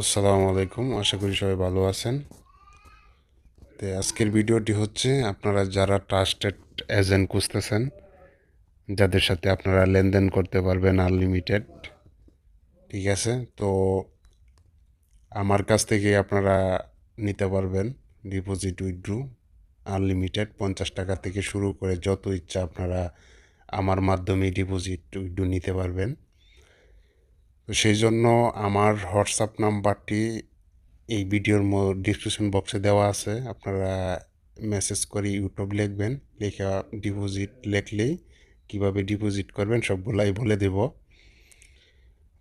আসসালামু আলাইকুম। আশা করি সবাই ভালো আছেন। তো আজকের ভিডিওটি হচ্ছে, আপনারা যারা ট্রাস্টেড এজেন্ট খুঁজতেছেন, যাদের সাথে আপনারা লেনদেন করতে পারবেন আনলিমিটেড ঠিক আছে? তো আমার কাছ থেকে আপনারা নিতে পারবেন ডিপোজিট উইথড্রু আনলিমিটেড পঞ্চাশ টাকা থেকে শুরু করে যত ইচ্ছা আপনারা আমার মাধ্যমে ডিপোজিট উইথড্রু নিতে পারবেন। তো সেই জন্য আমার হোয়াটসঅ্যাপ নাম্বারটি এই ভিডিওর ডিসক্রিপশন বক্সে দেওয়া আছে। আপনারা মেসেজ করে ইউটিউব লিখবেন, লেখা ডিপোজিট লেখলেই কীভাবে ডিপোজিট করবেন সবগুলাই বলে দেব।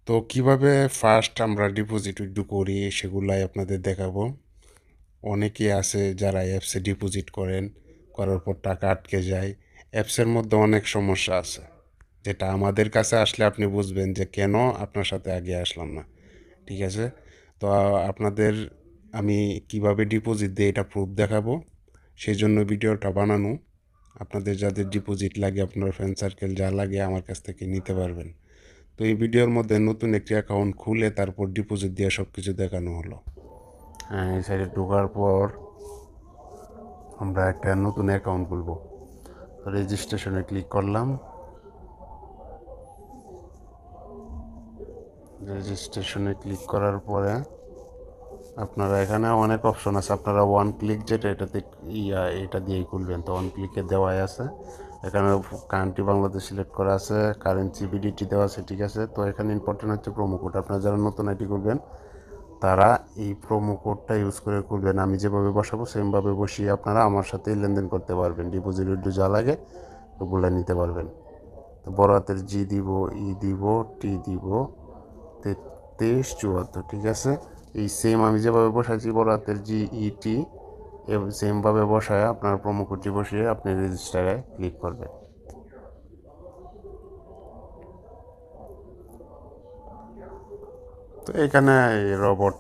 তো কীভাবে ফার্স্ট আমরা ডিপোজিট উইথড্রু করি সেগুলাই আপনাদের দেখাবো। অনেকে আছে যারা অ্যাপসে ডিপোজিট করেন, করার পর টাকা আটকে যায়। অ্যাপসের মধ্যে অনেক সমস্যা আছে। যেটা আমাদের কাছে আসলে আপনি বুঝবেন যে কেন আপনার সাথে আগে আসলাম না। ঠিক আছে? তো আপনাদের আমি কীভাবে ডিপোজিট দিয়ে এটা প্রুফ দেখাবো সেই জন্য ভিডিওটা বানানো। আপনাদের যাদের ডিপোজিট লাগে, আপনার ফ্রেন্ড সার্কেল যা লাগে আমার কাছ থেকে নিতে পারবেন। তো এই ভিডিওর মধ্যে নতুন একটি অ্যাকাউন্ট খুলে তারপর ডিপোজিট দিয়ে সব কিছু দেখানো হলো। হ্যাঁ এই সাইডে ঢোকার পর আমরা একটা নতুন অ্যাকাউন্ট খুলবো। রেজিস্ট্রেশনে ক্লিক করলাম। রেজিস্ট্রেশনে ক্লিক করার পরে আপনারা এখানে অনেক অপশন আছে। আপনারা ওয়ান ক্লিক যেটা, এটাতে ইয়া, এটা দিয়েই খুলবেন। তো ওয়ান ক্লিকে দেওয়াই আছে। এখানে কান্ট্রি বাংলাদেশ সিলেক্ট করা আছে কারেন্সি বিডিটি দেওয়া আছে, ঠিক আছে? তো এখানে ইম্পর্টেন্ট হচ্ছে প্রোমো কোড আপনারা যারা নতুন আইডি করবেন তারা এই প্রোমো কোডটা ইউজ করে খুলবেন। আমি যেভাবে বসাবো, সেমভাবে বসিয়ে আপনারা আমার সাথেই লেনদেন করতে পারবেন। ডিপোজিট উইড্রো যা লাগে, ওগুলো নিতে পারবেন। তো বড় হাতের জি দিব ই দিব টি দিব তেইশ চুয়াত্তর, ঠিক আছে? এই সেম আমি যেভাবে বসাইছি বড় হাতের জি ইটি সেমভাবে বসায় আপনার প্রোমো কোডটি বসিয়ে আপনি রেজিস্টারে ক্লিক করবেন। তো এখানে রোবট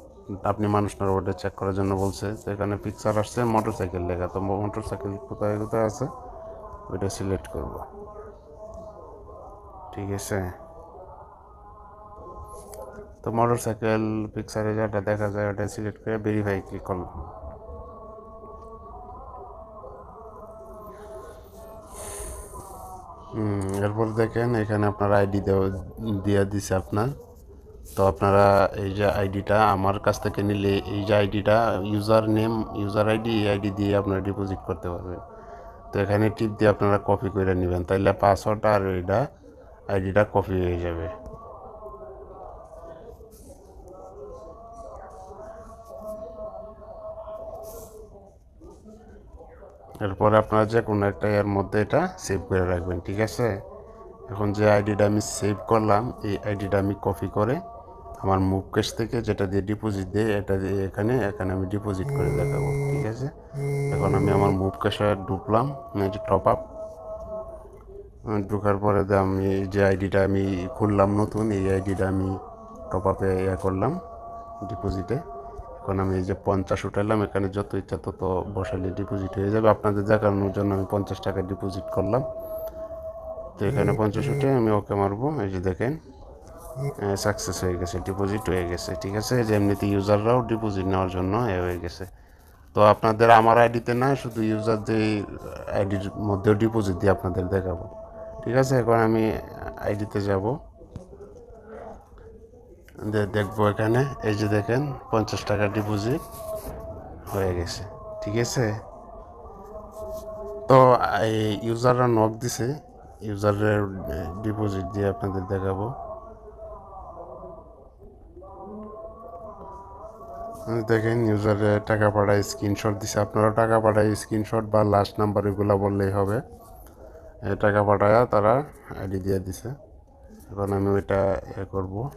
আপনি মানুষ না রোবটে চেক করার জন্য বলছে, তো এখানে পিকচার আসছে মোটর সাইকেল লেখা। তো মোটর সাইকেল কোথায় কোথায় আছে? ওইটা সিলেক্ট করব। ঠিক আছে? তো মোটর সাইকেল পিকচারে যেটা দেখা যায়, ওটা সিলেক্ট করে ভেরিফাই ক্লিক করলাম। এরপর দেখেন, এখানে আপনার আইডি দেওয়া, দিয়ে আপনার। তো আপনারা এই যে আইডিটা আমার কাছ থেকে নিলে, এই যে আইডিটা ইউজার নেম ইউজার আইডি এই আইডি দিয়ে আপনারা ডিপোজিট করতে পারবেন। তো এখানে টিপ দিয়ে আপনারা কপি করে নেবেন, তাইলে পাসওয়ার্ড আর এইটা আইডিটা কপি হয়ে যাবে। এরপরে আপনারা যে কোনো একটা এর মধ্যে এটা সেভ করে রাখবেন, ঠিক আছে? এখন যে আইডিটা আমি সেভ করলাম, এই আইডিটা আমি কপি করে আমার মুভ ক্যাশ থেকে যেটা দিয়ে ডিপোজিট দিই এটা দিয়ে এখানে এখানে আমি ডিপোজিট করে দেখাবো, ঠিক আছে? এখন আমি আমার মুভ ক্যাশে ঢুকলাম টপ আপ ঢুকার পরে আমি যে আইডিটা আমি খুললাম নতুন, এই আইডিটা আমি টপ আপে ইয়ে করলাম ডিপোজিটে এখন আমি এই যে পঞ্চাশ উঠাইলাম, এখানে যত ইচ্ছা তত বসালে ডিপোজিট হয়ে যাবে। আপনাদের দেখানোর জন্য আমি পঞ্চাশ টাকা ডিপোজিট করলাম। তো এখানে পঞ্চাশ উঠে আমি ওকে মারবো। এই যে দেখেন সাকসেস হয়ে গেছে ডিপোজিট হয়ে গেছে, ঠিক আছে? যে এমনিতে ইউজাররাও ডিপোজিট নেওয়ার জন্য এ হয়ে গেছে। তো আপনাদের আমার আইডিতে না শুধু ইউজারদের আইডির মধ্যেও ডিপোজিট দিয়ে আপনাদের দেখাবো। ঠিক আছে? এখন আমি আইডিতে যাব। দেখব এখানে। এই যে দেখেন, পঞ্চাশ টাকা ডিপোজিট হয়ে গেছে। ঠিক আছে? তো, এই ইউজাররা নক দিছে। ইউজারের ডিপোজিট দিয়ে আপনাদের দেখাবো। দেখেন, ইউজারে টাকা পাঠায়, স্ক্রিনশট দিছে। আপনারা টাকা পাঠায়, স্ক্রিনশট বা লাস্ট নাম্বার এগুলো বললেই হবে। টাকা পাঠায় তারা আইডি দিয়ে দিছে। এখন আমি ওইটা এ করব।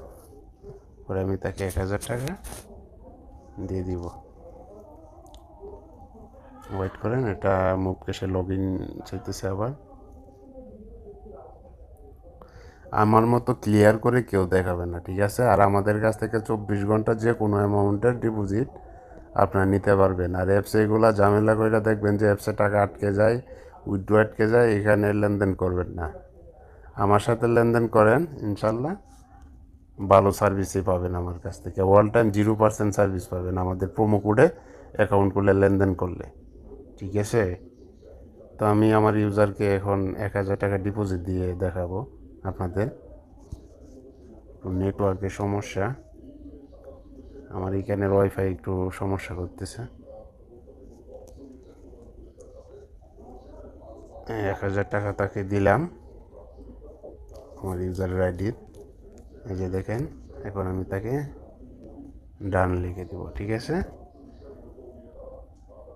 পরে আমি তাকে এক হাজার টাকা দিয়ে দিব। ওয়েট করেন, এটা মুভ কেসে লগ ইন চাইতেছে আবার। আমার মতো ক্লিয়ার করে কেউ দেখাবে না, ঠিক আছে? আর আমাদের কাছ থেকে চব্বিশ ঘণ্টা যে কোনো অ্যামাউন্টের ডিপোজিট আপনারা নিতে পারবেন। আর অ্যাপসে এগুলো ঝামেলা করে দেখবেন যে অ্যাপসে টাকা আটকে যায় উইথড্রো আটকে যায়, এখানে লেনদেন করবেন না। আমার সাথে লেনদেন করেন, ইনশাল্লাহ। ভালো সার্ভিসই পাবেন আমার কাছ থেকে। All time zero percent service পাবেন আমাদের প্রোমো কোডে অ্যাকাউন্ট করলে লেনদেন করলে। ঠিক আছে? তো আমি আমার ইউজারকে এখন এক হাজার টাকা ডিপোজিট দিয়ে দেখাবো আপনাদের। নেটওয়ার্কের সমস্যা। আমার এখানের ওয়াইফাই একটু সমস্যা করতেছে। এক হাজার টাকা তাকে দিলাম। আমার ইউজারের আইডি এই যে দেখেন এখন আমি তাকে ডান লিখে দেবো ঠিক আছে?